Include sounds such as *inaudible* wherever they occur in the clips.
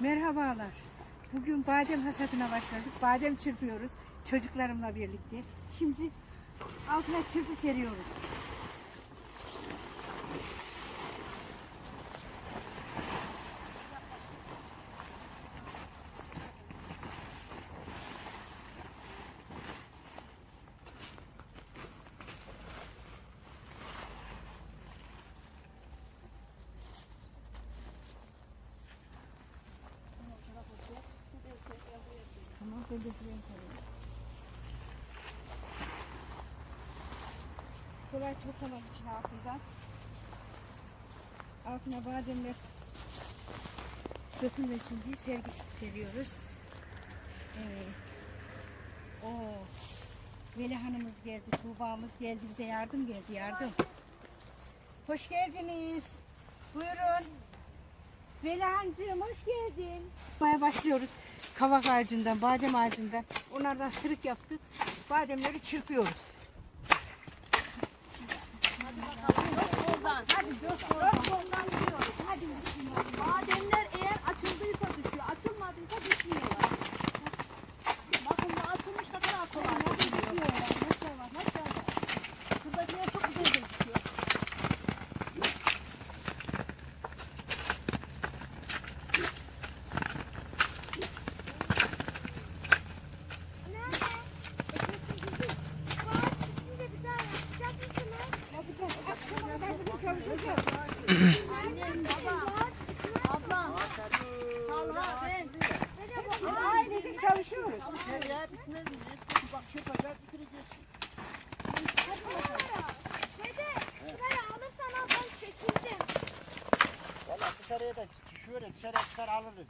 Merhabalar. Bugün badem hasadına başladık. Badem çırpıyoruz çocuklarımla birlikte. Şimdi altına çırpı seriyoruz. Tamam, ben de buraya koyayım. Kolay toplamak için altından. Altına bademler dökülmesin diye sergi seriyoruz. Evet. Oo. Veli Hanımız geldi, Tuğba'mız geldi, bize yardım geldi, yardım. Hoş geldiniz. Buyurun. Velihancığım hoş geldin. Baya başlıyoruz. Kavak ağacından, badem ağacından. Onlardan sırık yaptık. Bademleri çırpıyoruz. Bademler eğer açıldıysa düşüyor, açılmadıysa düşmüyorlar. Bakın bu açılmış ne kadar kolay düşüyor. Maşallah maşallah. Şuradakiler çok güzel gözüküyor. Yapacağız. Akşama kadar bugün çalışacağız. Annem, baba, ablam, Talha, ben. Ailecek çalışıyoruz. Valla dışarıya da şöyle dışarıya çıkar alırız.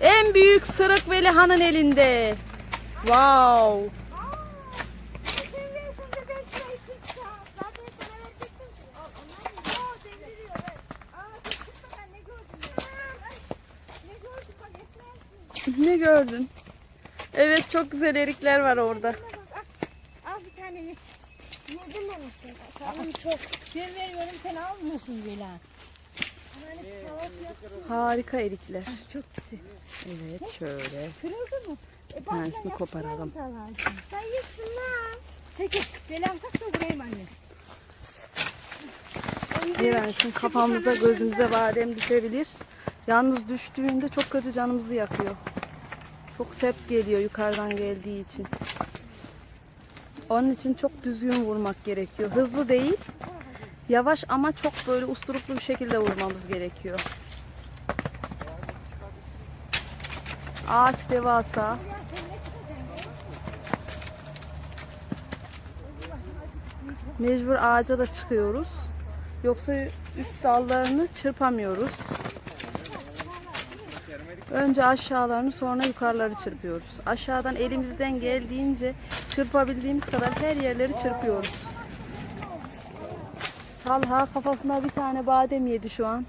En büyük sırık Velihan'ın elinde. Wow. Ne gördün? Evet çok güzel erikler var orada. Al bir tane ye. Yedim onu sen. Karnım çok. Ben veriyorum sen almıyorsun Vela. Harika erikler. Çok güzel. Evet şöyle. Kırıldı mı? E, Bir tanesini koparalım. Sayısın lan. Çekil. Velam tak da vurayım anne. Dirensin kafamıza gözümüze badem düşebilir. Yalnız düştüğünde çok kötü canımızı yakıyor. Çok sert geliyor yukarıdan geldiği için. Onun için çok düzgün vurmak gerekiyor. Hızlı değil. Yavaş ama çok böyle usturuplu bir şekilde vurmamız gerekiyor. Ağaç devasa. Mecbur ağaca da çıkıyoruz. Yoksa üst dallarını çırpamıyoruz. Önce aşağılarını sonra yukarıları çırpıyoruz. Aşağıdan elimizden geldiğince çırpabildiğimiz kadar her yerleri çırpıyoruz. Talha kafasına bir tane badem yedi şu an.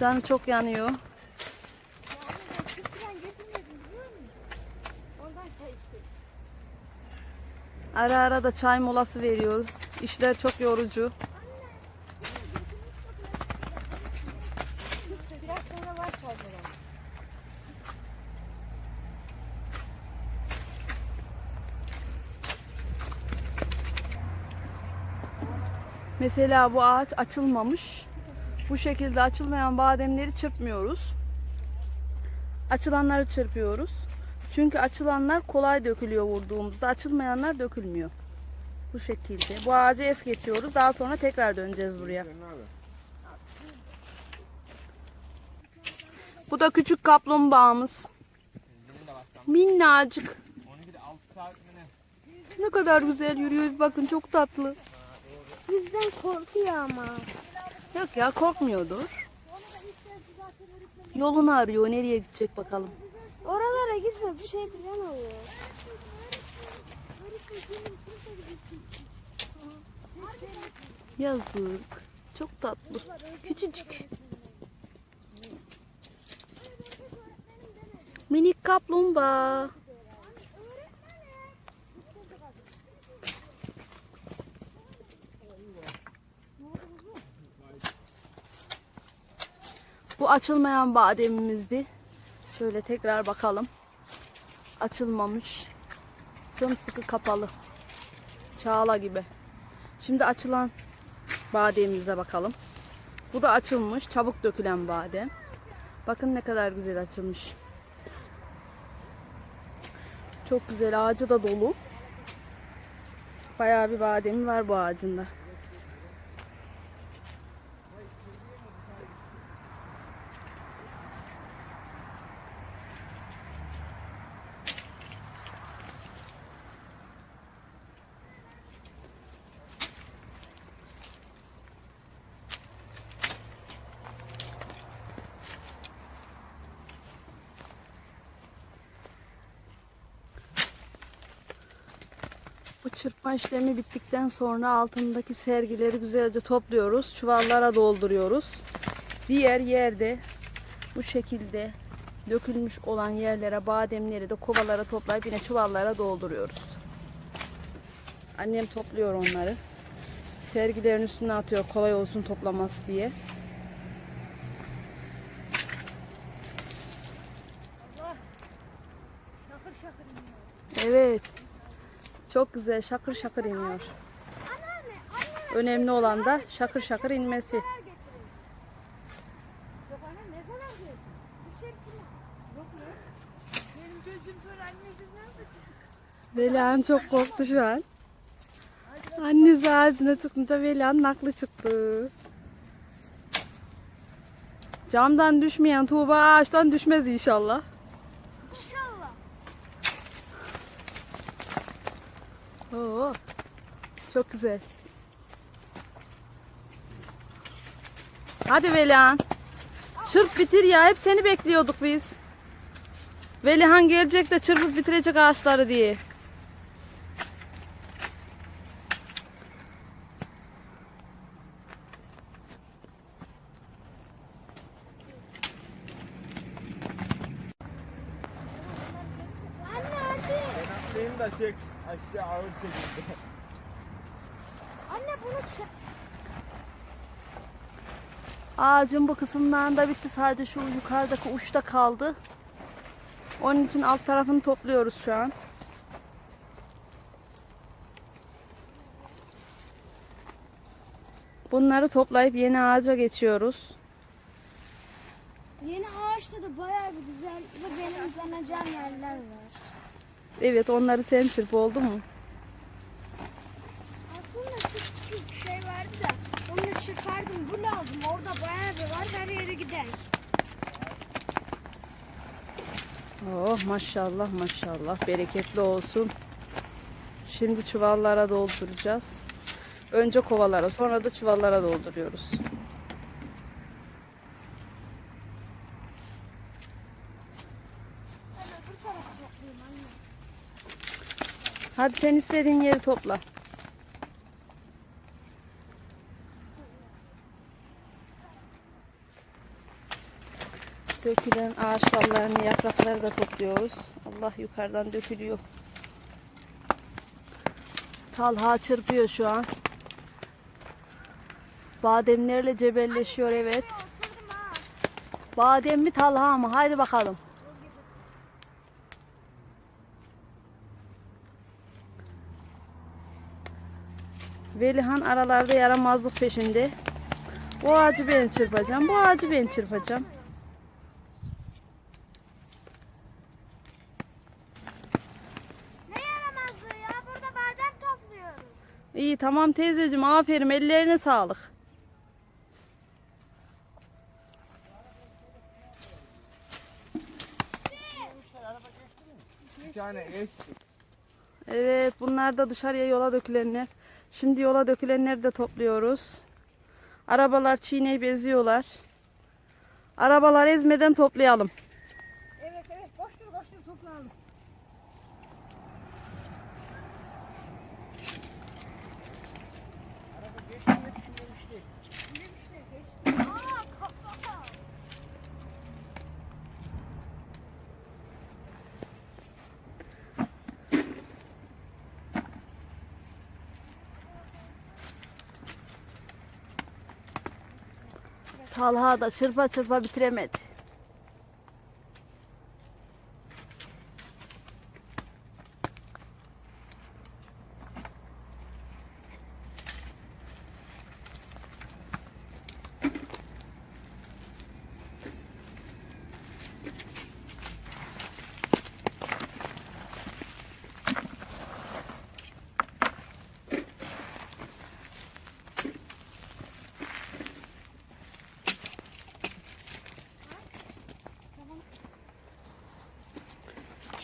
Canı çok yanıyor. Ara ara da çay molası veriyoruz. İşler çok yorucu. Mesela bu ağaç açılmamış. Bu şekilde açılmayan bademleri çırpmıyoruz. Açılanları çırpıyoruz. Çünkü açılanlar kolay dökülüyor vurduğumuzda. Açılmayanlar dökülmüyor. Bu şekilde. Bu ağacı es geçiyoruz. Daha sonra tekrar döneceğiz buraya. Bu da küçük kaplumbağamız. Minnacık. Ne kadar güzel yürüyor. Bakın çok tatlı. Bizden korkuyor ama. Yok ya korkmuyordur. Yolunu arıyor. Nereye gidecek bakalım. Oralara gitme bir şey bilen oluyor. Yazık. Çok tatlı. Küçücük. Minik kaplumbağa. Bu açılmayan bademimizdi. Şöyle tekrar bakalım. Açılmamış. Sımsıkı kapalı. Çağla gibi. Şimdi açılan bademimize bakalım. Bu da açılmış. Çabuk dökülen badem. Bakın ne kadar güzel açılmış. Çok güzel. Ağacı da dolu. Bayağı bir bademi var bu ağacında. Çırpma işlemi bittikten sonra altındaki sergileri güzelce topluyoruz. Çuvallara dolduruyoruz. Diğer yerde bu şekilde dökülmüş olan yerlere bademleri de kovalara toplayıp yine çuvallara dolduruyoruz. Annem topluyor onları. Sergilerin üstüne atıyor kolay olsun toplaması diye. Şakır şakır iniyor. Evet. Çok güzel şakır şakır iniyor. Önemli olan da şakır şakır inmesi. Velihan çok korktu şu an. Annesi ağzına çıkınca Velihan'ın aklı çıktı. Camdan düşmeyen Tuğba ağaçtan düşmez. İnşallah. Oo, çok güzel. Hadi Velihan. Çırp bitir ya. Hep seni bekliyorduk biz. Velihan gelecek de çırpıp bitirecek ağaçları diye. Anne hadi. Atlayayım da çek. Aşağı ağır çekildi. Anne bunu çek. Ağacın bu kısımlarında bitti. Sadece şu yukarıdaki uçta kaldı. Onun için alt tarafını topluyoruz şu an. Bunları toplayıp yeni ağaca geçiyoruz. Yeni ağaçta da bayağı bir güzel ve benim uzanacağım yerler var. Evet onları sen çırp oldu mu? Aslında küçük şey vardı da onu çıkardım bu lazım. Orada bayağı bir var her yere gider. Oh maşallah maşallah bereketli olsun. Şimdi çuvallara dolduracağız. Önce kovalara sonra da çuvallara dolduruyoruz. Ben öbür tarafı toplayayım anne. Hadi sen istediğin yeri topla. Dökülen ağaç dallarını, yaprakları da topluyoruz. Allah yukarıdan dökülüyor. Talha çırpıyor şu an. Bademlerle cebelleşiyor evet. Badem mi talha mı? Haydi bakalım. Velihan aralarda yaramazlık peşinde. Bu ağacı ben çırpacağım. Bu ağacı ben çırpacağım. Ne yaramazlığı ya burada badem topluyoruz. İyi tamam teyzeciğim aferin ellerine sağlık. Bir tane eş. Evet bunlar da dışarıya yola dökülenler. Şimdi yola dökülenleri de topluyoruz. Arabalar çiğneyip eziyorlar. Arabalar ezmeden toplayalım. Talha da çırpa çırpa bitiremedi.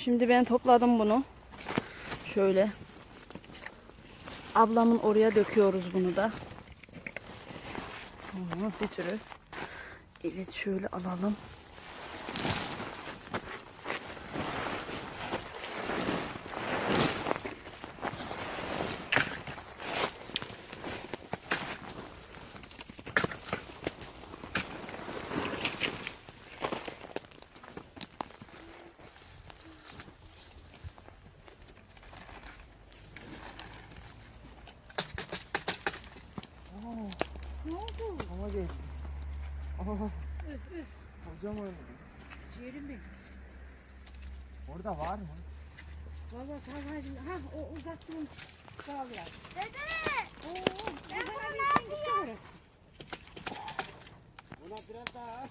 Şimdi ben topladım bunu. Şöyle. Ablamın oraya döküyoruz bunu da. Bir sürü. Evet şöyle alalım. Ama geçti. Aha. Kocaman. Ciğerim benim. Orada var mı? Valla Talha'cığım. Ha o uzattığım sağ ol ya. Dede. Oo, Ben ben bunu gitti orası. Buna biraz daha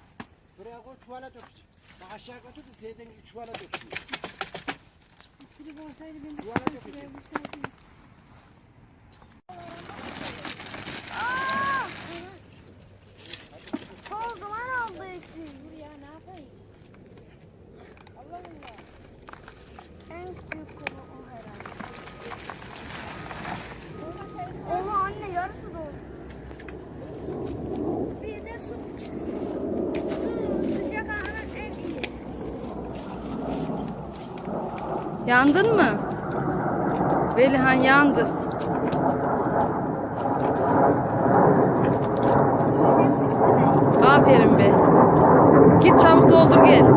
buraya koy çuvala dökecek. Bak aşağı götür de gibi çuvala döküyor. Sürü olsaydı ben de Duvara şuraya dökeceğim. vursaydım. Aa! Toz duman oldu içi. Dur ya ne yapayım? Allah'ım ya. En büyük konu o herhalde. Oha anne yarısı doldu. Bir de su çıktı. Su sıcak anın en iyi. Yandın mı? Velihan yandı. Aferin be. Git çabuk doldur gel.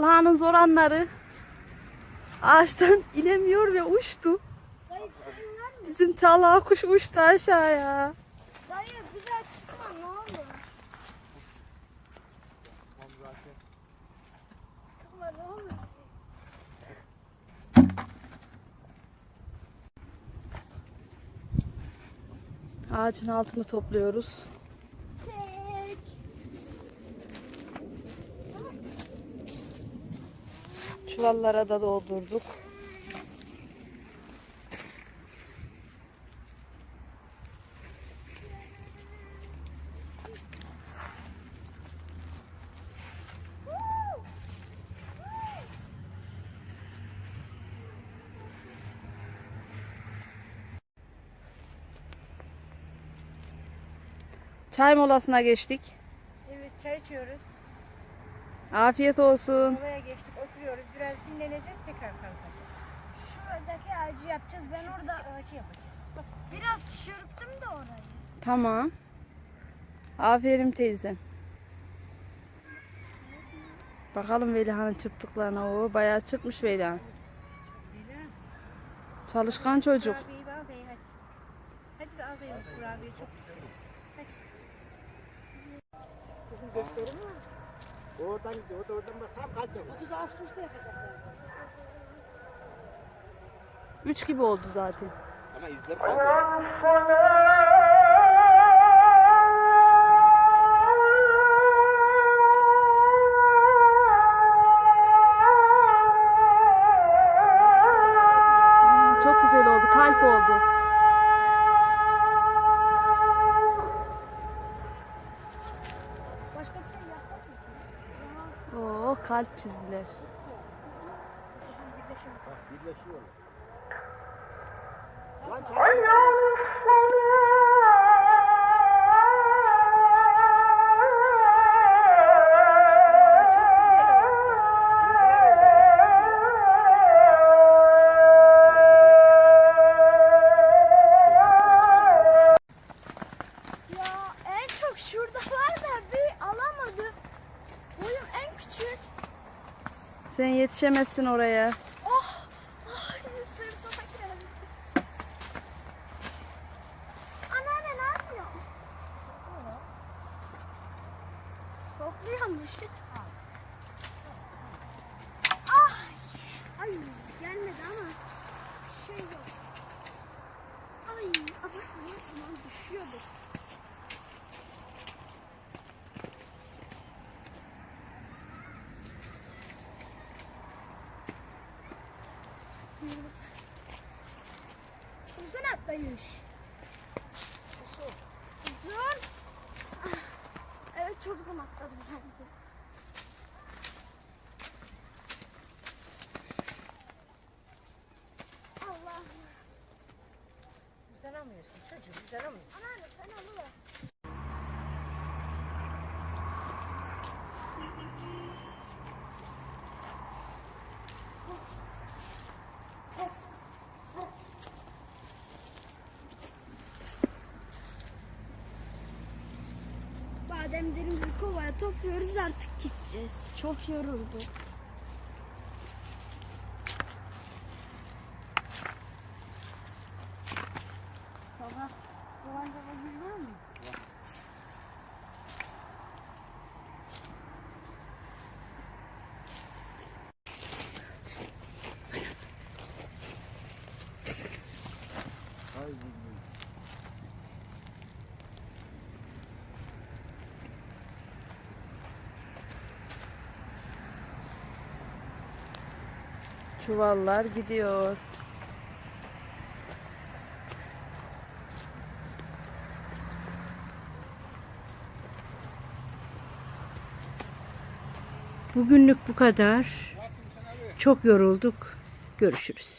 Talha'nın zor anları. Ağaçtan *laughs* inemiyor ve uçtu. Dayı? Bizim Talha kuş uçtu aşağıya. Dayı bir daha çıkma ne olur. Çıkma ne olur. Ağacın altını topluyoruz. Çuvallara da doldurduk. Çay molasına geçtik. Evet çay içiyoruz. Afiyet olsun. Molaya geçtik oturuyoruz. Biraz dinleneceğiz tekrar kalkacağız. Şuradaki ağacı yapacağız. Ben orada Ağacı yapacağız. Bak biraz çırptım da orayı. Tamam. Aferin teyzem. Bakalım Velihan'ın çırptıklarına. O bayağı çırpmış Velihan. Çalışkan çocuk. Kurabiyeyi al ye, hadi. Hadi bir al ye, kurabiye çok güzel. Hadi. Bugün gösterim var. Oradan gidiyor. O da oradan bak tam kalp yapıyor. 30 Ağustos'ta yapacaklar. Üç gibi oldu zaten. Ama izler Aa, çok güzel oldu. Kalp oldu. Kalp çizdiler. Birleşiyor. Lan Sen yetişemezsin oraya. Atlayış. Uzun. Ah, Evet çok uzun atladım bence. Allah. Uzanamıyorsun çocuğum uzanamıyorsun. Anneanne Bademlerimizi kovaya topluyoruz artık gideceğiz. Çok yorulduk. Baba, baban baba gül var mı? Çuvallar gidiyor. Bugünlük bu kadar. Çok yorulduk. Görüşürüz.